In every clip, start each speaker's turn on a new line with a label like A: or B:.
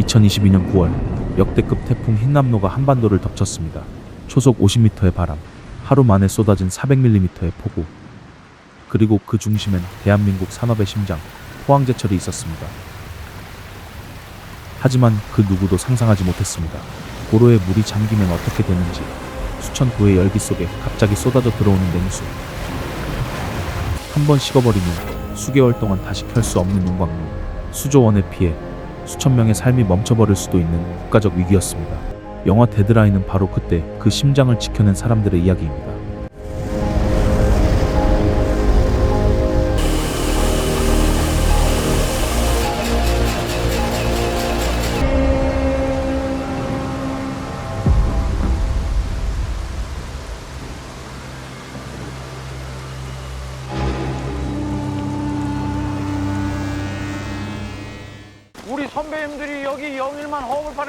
A: 2022년 9월 역대급 태풍 흰남노가 한반도를 덮쳤습니다. 초속 50m의 바람, 하루 만에 쏟아진 400mm의 폭우, 그리고 그 중심엔 대한민국 산업의 심장, 포항제철이 있었습니다. 하지만 그 누구도 상상하지 못했습니다. 고로에 물이 잠기면 어떻게 되는지, 수천 도의 열기 속에 갑자기 쏟아져 들어오는 냉수. 한 번 식어버리면 수개월 동안 다시 켤 수 없는 용광로, 수조원의 피해, 수천 명의 삶이 멈춰버릴 수도 있는 국가적 위기였습니다. 영화 데드라인은 바로 그때 그 심장을 지켜낸 사람들의 이야기입니다.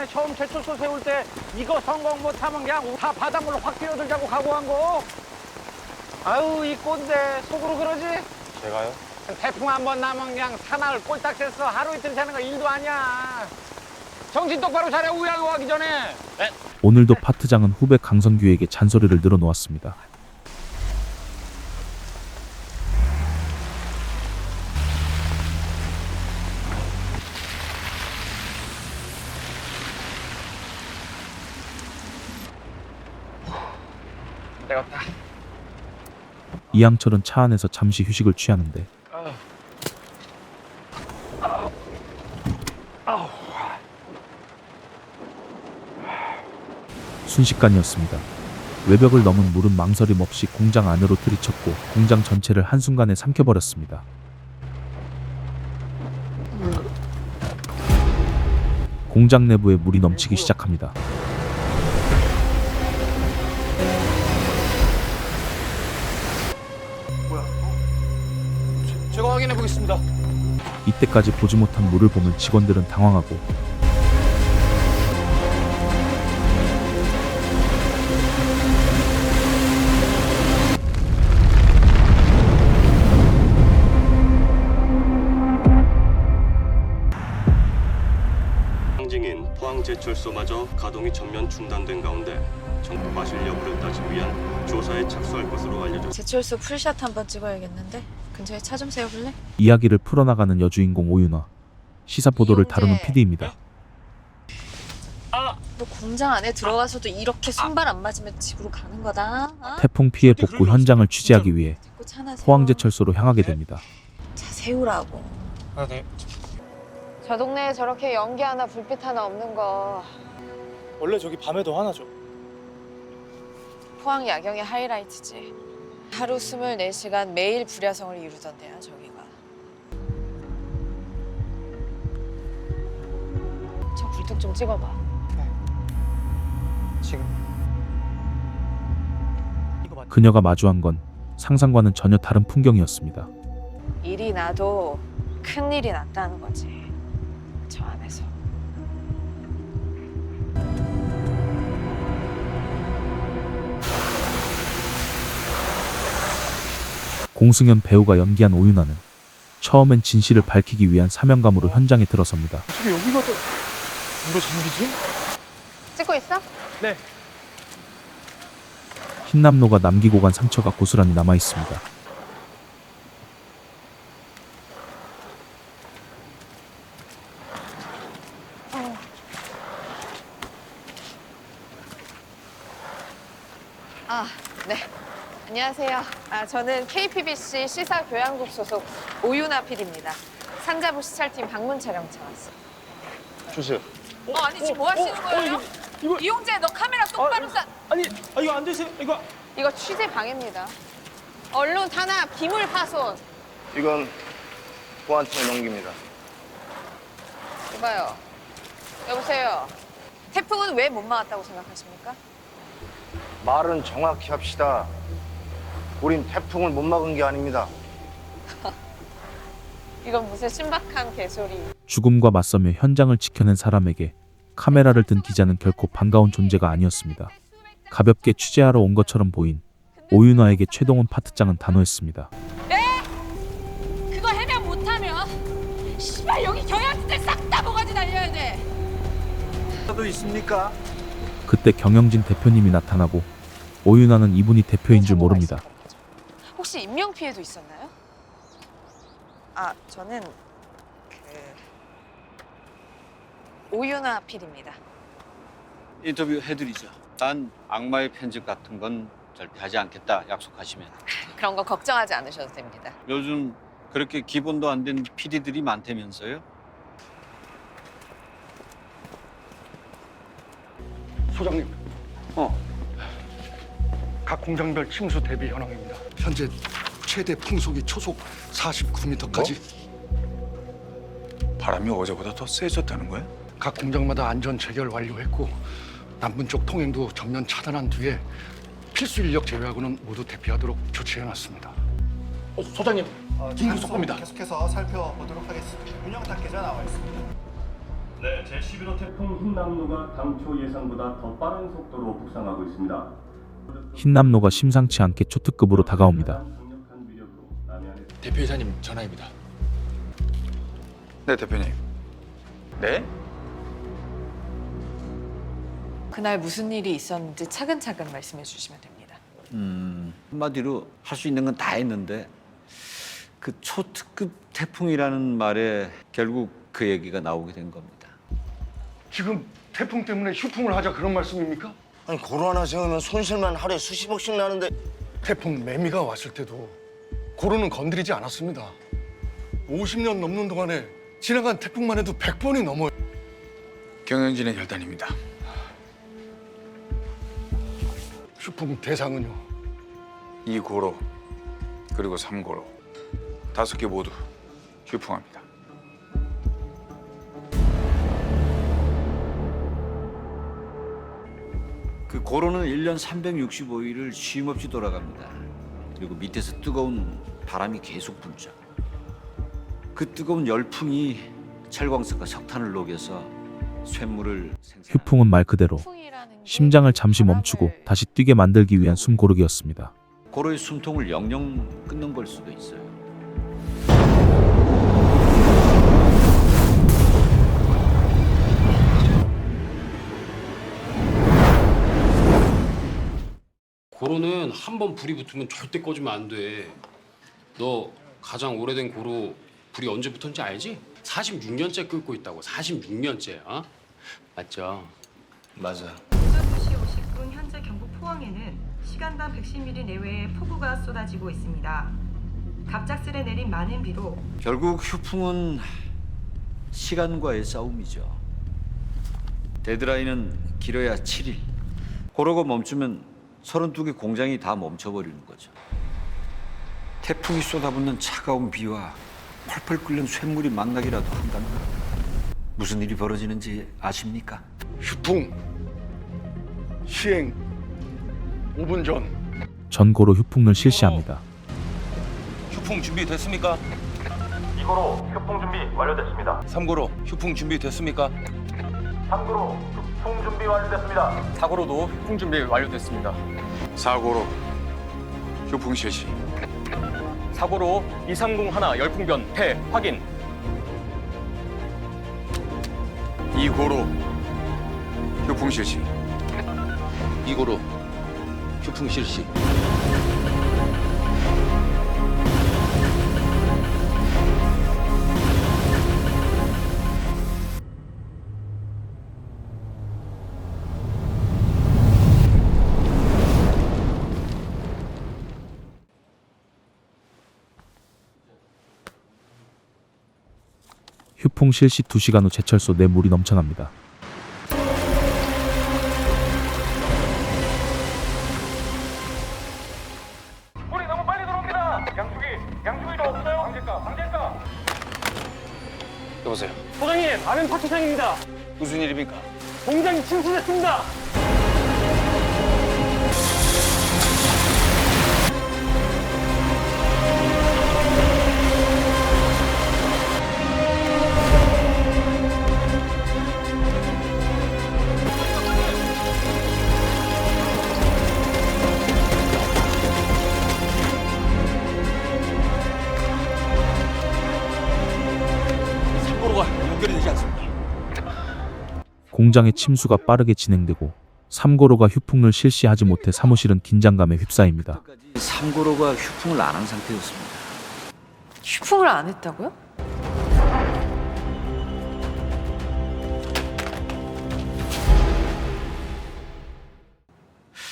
B: 허물판에 처음 제초소 세울 때 이거 성공 못하면 그냥 다 바닷물로 확 뛰어들자고 각오한 거. 아유 이 꼰대 속으로 그러지?
C: 제가요?
B: 태풍 한 번 나면 그냥 사나흘 꼴딱 샜어 하루 이틀 새는 거 일도 아니야. 정신 똑바로 차려 우양호 하기 전에.
A: 오늘도 파트장은 후배 강성규에게 잔소리를 늘어놓았습니다. 이양철은 차 안에서 잠시 휴식을 취하는데 순식간이었습니다. 외벽을 넘은 물은 망설임 없이 공장 안으로 들이쳤고 공장 전체를 한순간에 삼켜버렸습니다. 공장 내부에 물이 넘치기 시작합니다.
B: 보겠습니다.
A: 이때까지 보지 못한 물을 보면 직원들은 당황하고
D: 상징인 포항제철소마저 가동이 전면 중단된 가운데 정부 과실 여부를 따지기 위한 조사에 착수할 것으로 알려졌습니다.
E: 제철소 풀샷 한번 찍어야겠는데 근처에 차 좀 세워볼래?
A: 이야기를 풀어나가는 여주인공 오윤화 시사 보도를
E: 이용재.
A: 다루는 PD입니다.
E: 너 공장 안에 들어가서도 이렇게 손발 안 맞으면 집으로 가는 거다 어?
A: 태풍 피해 복구 현장을 취재하기 위해
E: 자꾸 차나 세워
A: 포항제철소로 향하게 됩니다.
E: 차 세우라고
B: 아 네.
F: 저 동네에 저렇게 연기 하나 불빛 하나 없는 거
C: 원래 저기 밤에도 하나죠.
F: 포항 야경의 하이라이트지. 하루 24시간 매일 불야성을 이루던데요, 저기가. 저 굴뚝 좀 찍어봐.
C: 지금. 이거 맞.
A: 그녀가 마주한 건 상상과는 전혀 다른 풍경이었습니다.
F: 일이 나도 큰 일이 났다는 거지. 저 안에서.
A: 공승현 배우가 연기한 오윤화는 처음엔 진실을 밝히기 위한 사명감으로 현장에 들어섭니다.
C: 어떻게 여기가 또 물에 잠기지?
F: 찍고 있어?
B: 네.
A: 흰남노가 남기고 간 상처가 고스란히 남아 있습니다.
F: 안녕하세요. 아, 저는 KPBC 시사교양국 소속 오윤아 PD입니다. 산자부 시찰팀 방문 촬영차 왔어요.
C: 주세요.
F: 어, 아니 지금 뭐 하시는 거예요?
C: 이거, 이거
F: 이용재 너 카메라 똑바로 쏴.
C: 아니 아, 이거 안 되세요? 이거
F: 이거 취재 방해입니다. 언론 탄압, 기물 파손.
G: 이건 보안팀에 넘깁니다.
F: 이봐요. 여보세요. 태풍은 왜 못 막았다고 생각하십니까?
G: 말은 정확히 합시다. 우린 태풍을 못 막은 게 아닙니다.
F: 이건 무슨 신박한 개소리.
A: 죽음과 맞서며 현장을 지켜낸 사람에게 카메라를 든 기자는 결코 반가운 존재가 아니었습니다. 가볍게 취재하러 온 것처럼 보인 오윤화에게 최동훈 파트장은 단호했습니다.
F: 그거 해명 못하면 씨발 여기 경영진들 싹 다 모가지 날려야 돼.
G: 수도 있습니까?
A: 그때 경영진 대표님이 나타나고 오윤아는 이분이 대표인 줄 모릅니다.
F: 혹시 인명 피해도 있었나요? 아, 저는 그 오윤아 PD입니다.
H: 인터뷰 해드리죠. 난 악마의 편집 같은 건 절대 하지 않겠다 약속하시면.
F: 그런 거 걱정하지 않으셔도 됩니다.
H: 요즘 그렇게 기본도 안 된 PD들이 많다면서요?
I: 소장님.
H: 어.
I: 각 공장별 침수 대비 현황입니다. 현재 최대 풍속이 초속 49m까지.
J: 바람이 어제보다 더 세졌다는 거야?
I: 각 공장마다 안전 체결 완료했고 남분 쪽 통행도 전면 차단한 뒤에 필수 인력 제외하고는 모두 대피하도록 조치해놨습니다. 어, 소장님, 긴급 속보입니다.
C: 계속해서 살펴보도록 하겠습니다. 운영 단계자 나와 있습니다.
D: 네, 제11호 태풍 흰남노가 당초 예상보다 더 빠른 속도로 북상하고 있습니다.
A: 흰남노가 심상치 않게 초특급으로 다가옵니다.
J: 대표이사님 전화입니다. 네 대표님. 네?
F: 그날 무슨 일이 있었는지 차근차근 말씀해 주시면 됩니다.
H: 음, 한마디로 할 수 있는 건 다 했는데 그 초특급 태풍이라는 말에 결국 그 얘기가 나오게 된 겁니다.
I: 지금 태풍 때문에 휴풍을 하자 그런 말씀입니까?
G: 아니 고로 하나 세우면 손실만 하루에 수십억씩 나는데
I: 태풍 매미가 왔을 때도 고로는 건드리지 않았습니다. 50년 넘는 동안에 지나간 태풍만 해도 100번이 넘어요.
J: 경영진의 결단입니다.
I: 휴풍 대상은요.
J: 이고로 그리고 삼고로 다섯 개 모두 휴풍합니다.
H: 그 고로는 1년 365일을 쉼 없이 돌아갑니다. 그리고 밑에서 뜨거운 바람이 계속 불죠. 그 뜨거운 열풍이 철광석과 석탄을 녹여서 쇳물을 생산.
A: 휴풍은 말 그대로 심장을 잠시 멈추고 다시 뛰게 만들기 위한 숨고르기였습니다.
H: 고로의 숨통을 영영 끊는 걸 수도 있어요.
K: 고로는 한 번 불이 붙으면 절대 꺼지면 안 돼. 너 가장 오래된 고로 불이 언제 붙었는지 알지? 46년째 끓고 있다고. 46년째. 어? 맞죠?
H: 맞아.
L: 오전 2시 50분 현재 경북 포항에는 시간당 110mm 내외의 폭우가 쏟아지고 있습니다. 갑작스레 내린 많은 비로
H: 결국 휴풍은 시간과의 싸움이죠. 데드라인은 길어야 7일. 고로가 멈추면 32개 공장이 다 멈춰버리는 거죠. 태풍이 쏟아붓는 차가운 비와 펄펄 끓는 쇳물이 망나기라도 한다면 무슨 일이 벌어지는지 아십니까?
I: 휴풍 시행 5분 전
A: 전고로 휴풍을 실시합니다.
C: 휴풍 준비 됐습니까?
B: 2고로 휴풍 준비 완료됐습니다.
C: 3고로 휴풍 준비 됐습니까?
B: 3고로 휴풍 준비 완료됐습니다.
C: 4고로도 휴풍 준비 완료됐습니다.
J: 사고로 휴풍 실시.
C: 4고로 2301 열풍변 폐 확인.
J: 이고로 휴풍 실시.
C: 2고로 휴풍 실시.
A: 휴풍 실시 2시간 후 제철소 내 물이 넘쳐납니다.
B: 물이 너무 빨리 들어옵니다. 양쪽이 양쪽이도 없어요. 방제가 방제가.
C: 여보세요.
B: 소장님, 아멘 파트장입니다.
C: 무슨 일입니까?
B: 공장이
C: 침수됐습니다.
A: 공장의 침수가 빠르게 진행되고 3고로가 휴풍을 실시하지 못해 사무실은 긴장감에 휩싸입니다.
H: 삼고로가 휴풍을 안 한 상태였습니다.
F: 휴풍을 안 했다고요?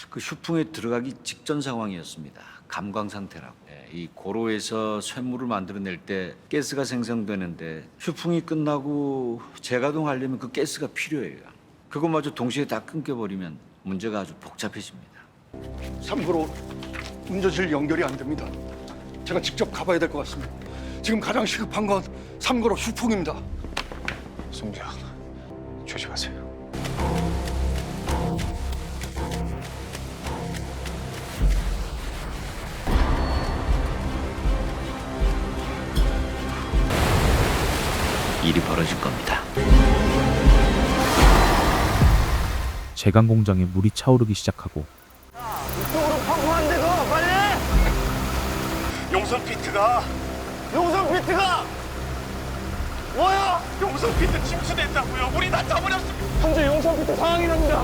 H: 그 휴풍에 들어가기 직전 상황이었습니다. 감광 상태라고. 예, 이 고로에서 쇳물을 만들어낼 때 가스가 생성되는데 휴풍이 끝나고 재가동하려면 그 가스가 필요해요. 그것마저 동시에 다 끊겨버리면 문제가 아주 복잡해집니다.
I: 삼고로 운전실 연결이 안 됩니다. 제가 직접 가봐야 될 것 같습니다. 지금 가장 시급한 건 삼고로 휴풍입니다.
J: 송장 조심하세요.
H: 일이 벌어질 겁니다.
A: 제강 공장에 물이 차오르기 시작하고
B: 이쪽으로 펑펑한 데서 빨리!
C: 용선 피트가
B: 용선 피트가! 뭐야?
C: 용선 피트 침수됐다고요. 물이 다 차버렸습니다.
B: 현재 용선 피트 상황이랍니다.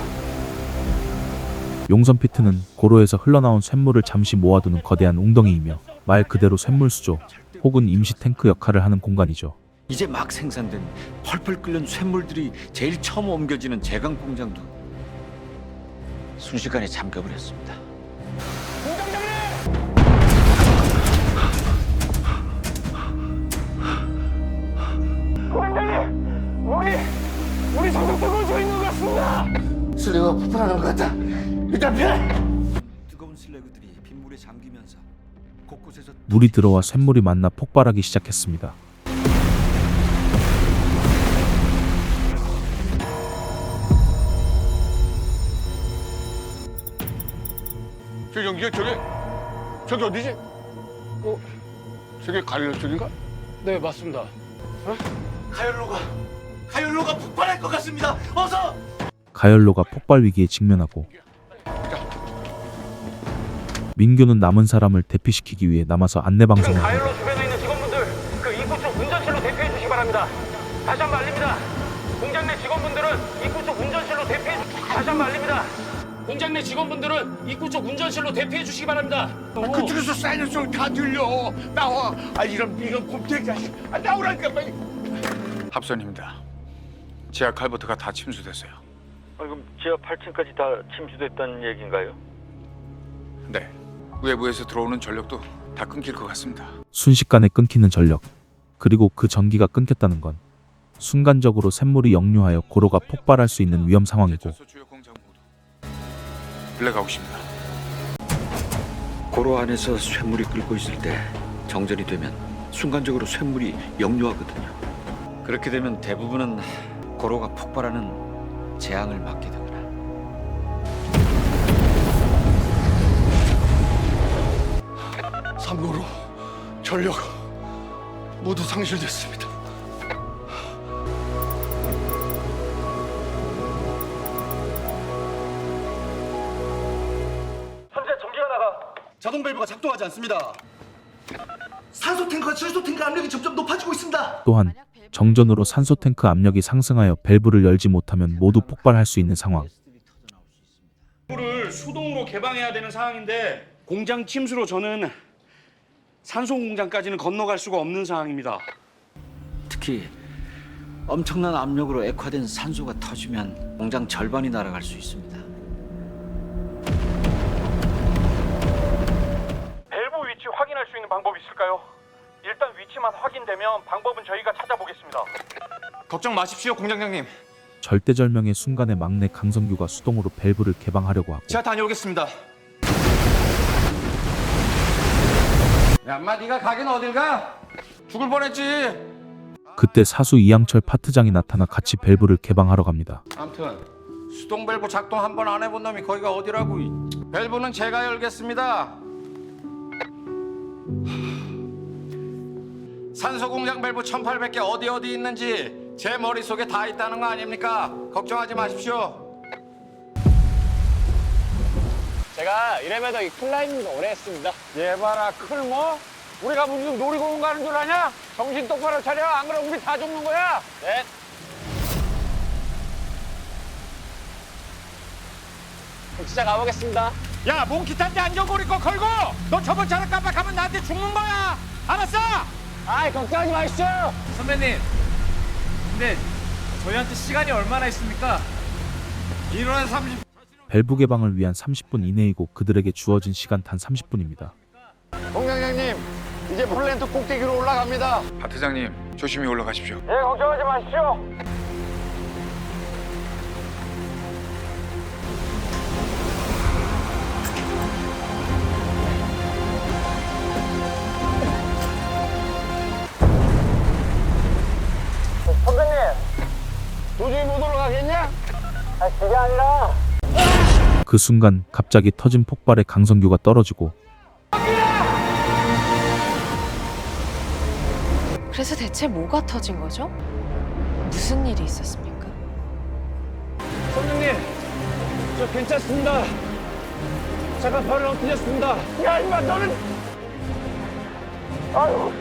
A: 용선 피트는 고로에서 흘러나온 쇳물을 잠시 모아두는 거대한 웅덩이이며 말 그대로 쇳물 수조 혹은 임시 탱크 역할을 하는 공간이죠.
H: 이제 막 생산된 펄펄 끓는 쇳물들이 제일 처음 옮겨지는 제강 공장도 순식간에 잠겨버렸습니다.
B: 공장님! 물이! 물이 점점 뜨거워지고 있는 것 같습니다! 슬리가 폭발하는 것 같다. 일단 피해!
H: 뜨거운 슬래그들이 빗물에 잠기면서 곳곳에서
A: 물이 들어와 쇳물이 만나 폭발하기 시작했습니다.
I: 저 연기가 저기 저기 어디지? 어, 저기 가려 쪽인가?
K: 네 맞습니다.
C: 가열로가 가열로가 폭발할 것 같습니다. 어서!
A: 가열로가 폭발 위기에 직면하고 민규는 남은 사람을 대피시키기 위해 남아서 안내 방송을 합니다.
B: 가열로 주변에 있는 직원분들 그 입구 쪽 운전실로 대피해 주시기 바랍니다. 다시 한번 알립니다. 공장 내 직원분들은 입구 쪽 운전실로 대피해 주... 다시 한번 알립니다.
K: 공장 내 직원분들은 입구 쪽 운전실로 대피해 주시기 바랍니다.
I: 그쪽에서 사이렌 소리 다 들려. 나와. 아 이런 이런 곰탱이 자식. 아, 나오라니까 빨리.
J: 합선입니다. 지하 칼버트가 다 침수됐어요.
G: 그럼 지하 8층까지 다 침수됐다는 얘기인가요?
J: 네. 외부에서 들어오는 전력도 다 끊길 것 같습니다.
A: 순식간에 끊기는 전력 그리고 그 전기가 끊겼다는 건 순간적으로 샘물이 역류하여 고로가 폭발할 수 있는 위험 상황이고
J: 블랙아웃입니다.
H: 고로 안에서 쇳물이 끓고 있을 때 정전이 되면 순간적으로 쇳물이 역류하거든요. 그렇게 되면 대부분은 고로가 폭발하는 재앙을 맞게 됩니다.
I: 삼고로 전력 모두 상실됐습니다.
C: 밸브가 작동하지 않습니다. 산소 탱크와 질소 탱크 압력이 점점 높아지고 있습니다.
A: 또한 정전으로 산소 탱크 압력이 상승하여 밸브를 열지 못하면 모두 폭발할 수 있는 상황.
B: 를 수동으로 개방해야 되는 상황인데 공장 침수로 저는 산소 공장까지는 건너갈 수가 없는 상황입니다.
H: 특히 엄청난 압력으로 액화된 산소가 터지면 공장 절반이 날아갈 수 있습니다.
B: 방법이 있을까요? 일단 위치만 확인되면 방법은 저희가 찾아보겠습니다.
C: 걱정 마십시오, 공장장님.
A: 절대절명의 순간에 막내 강성규가 수동으로 밸브를 개방하려고 하고
C: 제가 다녀오겠습니다.
B: 야, 엄마 네가 가긴 어딜 가? 죽을 뻔했지.
A: 그때 사수 이양철 파트장이 나타나 같이 밸브를 개방하러 갑니다.
B: 아무튼 수동 밸브 작동 한 번 안 해본 놈이 거기가 어디라고? 이. 밸브는 제가 열겠습니다. 산소 공장 밸브 1800개 어디 어디 있는지 제 머릿속에 다 있다는 거 아닙니까? 걱정하지 마십시오. 제가 이래봬도 이 클라이밍도 오래 했습니다. 얘봐라 클모? 뭐? 우리가 무슨 놀이공원 가는 줄 아냐? 정신 똑바로 차려. 안 그러면 우리 다 죽는 거야. 네. 그럼 진짜 가보겠습니다. 야, 몽키 탄데 안전고리 거 걸고! 너 저번 차를 깜빡하면 나한테 죽는 거야! 알았어? 아이, 걱정하지 마시죠!
M: 선배님, 근데 저희한테 시간이 얼마나 있습니까? 1월 30.
A: 밸브 개방을 위한 30분 이내이고 그들에게 주어진 시간 단 30분입니다.
B: 공장장님, 이제 플랜트 꼭대기로 올라갑니다.
J: 박 회장님 조심히 올라가십시오.
B: 예, 걱정하지 마시죠. 도저히 못 올라가겠냐? 아, 그게 아니라.
A: 그 순간 갑자기 터진 폭발에 강성규가 떨어지고
F: 그래서 대체 뭐가 터진 거죠? 무슨 일이 있었습니까?
B: 선생님, 저 괜찮습니다. 잠깐 발을 엎드렸습니다. 야, 임마, 너는! 아유.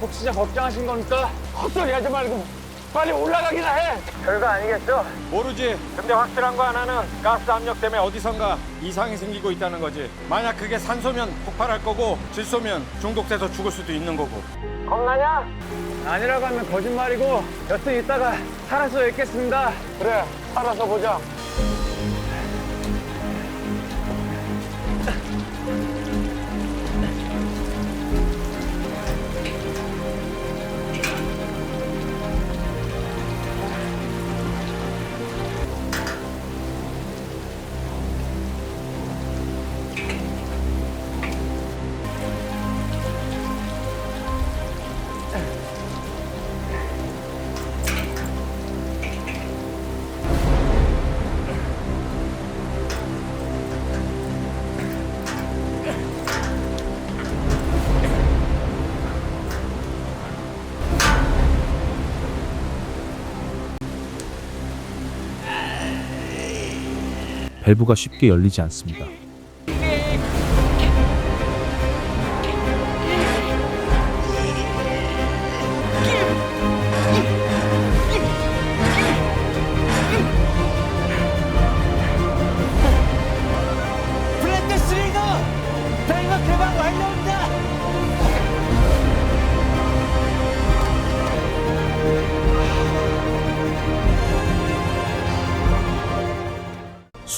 B: 혹 진짜 걱정하신 겁니까? 헛소리 하지 말고 빨리 올라가기나 해. 별거 아니겠죠? 모르지. 근데 확실한 거 하나는 가스 압력 때문에 어디선가 이상이 생기고 있다는 거지. 만약 그게 산소면 폭발할 거고 질소면 중독돼서 죽을 수도 있는 거고. 겁나냐? 아니라고 하면 거짓말이고 여튼 이따가 살아서 뵙겠습니다. 그래, 살아서 보자.
A: 밸브가 쉽게 열리지 않습니다.
B: 블랙드 스리거 밸브 개방 완료입니다.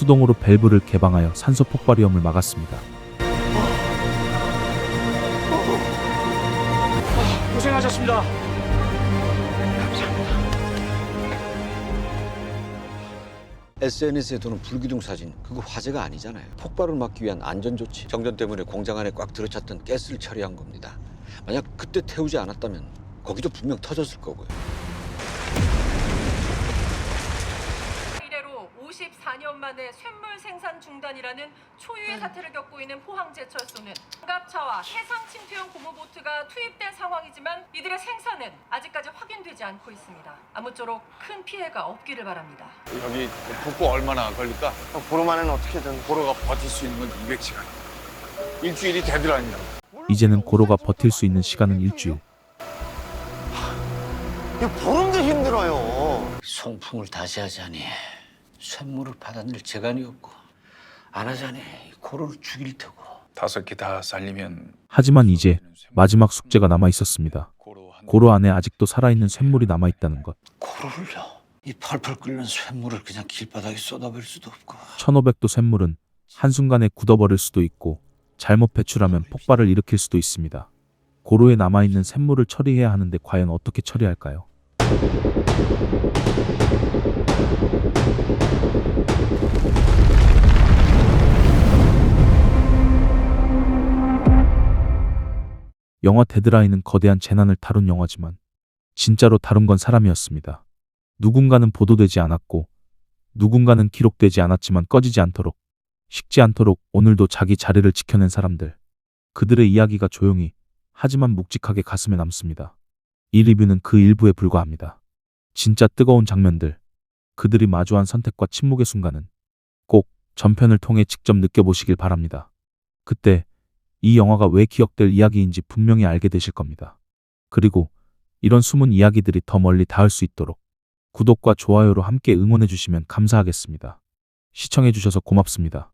A: 수동으로 밸브를 개방하여 산소 폭발 위험을 막았습니다.
B: 고생하셨습니다.
H: SNS에 도는 불기둥 사진 그거 화제가 아니잖아요. 폭발을 막기 위한 안전 조치. 정전 때문에 공장 안에 꽉 들어찼던 가스를 처리한 겁니다. 만약 그때 태우지 않았다면 거기도 분명 터졌을 거고요.
L: 이래로 54년 만에 쇳물 생산 중단이라는 초유의 사태를 겪고 있는 포항제철소는 장갑차와 해상 침투용 고무보트가 투입된 상황이지만 이들의 생산은 아직까지 확인되지 않고 있습니다. 아무쪼록 큰 피해가 없기를 바랍니다.
J: 여기 복구 얼마나 걸릴까?
B: 안에는 어떻게든
J: 고로가 버틸 수 있는 건 200시간. 일주일이 되더라니요.
A: 이제는 고로가 버틸 수 있는 시간은 일주일.
B: 보름도 힘들어요.
H: 송풍을 다시 하자니 쇳물을 받아낼 재간이 없고 안 하자니 고로를 죽일 테고
J: 다섯 개 다 살리면
A: 하지만 이제 마지막 숙제가 남아 있었습니다. 고로 안에 아직도 살아있는 쇳물이 남아 있다는 것.
H: 고로를요. 이 펄펄 끓는 쇳물을 그냥 길바닥에 쏟아버릴 수도 없고
A: 1500도 쇳물은 한순간에 굳어버릴 수도 있고 잘못 배출하면 폭발을 일으킬 수도 있습니다. 고로에 남아있는 쇳물을 처리해야 하는데 과연 어떻게 처리할까요? 영화 데드라인은 거대한 재난을 다룬 영화지만 진짜로 다룬 건 사람이었습니다. 누군가는 보도되지 않았고 누군가는 기록되지 않았지만 꺼지지 않도록 식지 않도록 오늘도 자기 자리를 지켜낸 사람들. 그들의 이야기가 조용히 하지만 묵직하게 가슴에 남습니다. 이 리뷰는 그 일부에 불과합니다. 진짜 뜨거운 장면들, 그들이 마주한 선택과 침묵의 순간은 꼭 전편을 통해 직접 느껴보시길 바랍니다. 그때 이 영화가 왜 기억될 이야기인지 분명히 알게 되실 겁니다. 그리고 이런 숨은 이야기들이 더 멀리 닿을 수 있도록 구독과 좋아요로 함께 응원해 주시면 감사하겠습니다. 시청해 주셔서 고맙습니다.